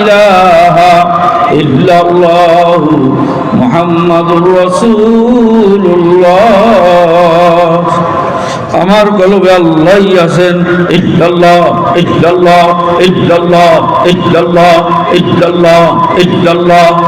إله إلا الله محمد আমার গলবে আল্লাহ আছেন ইল্লাল্লাহ ইল্লাল্লাহ ইল্লাল্লাহ ইল্লাল্লাহ ইল্লাল্লাহ ইল্লাল্লাহ।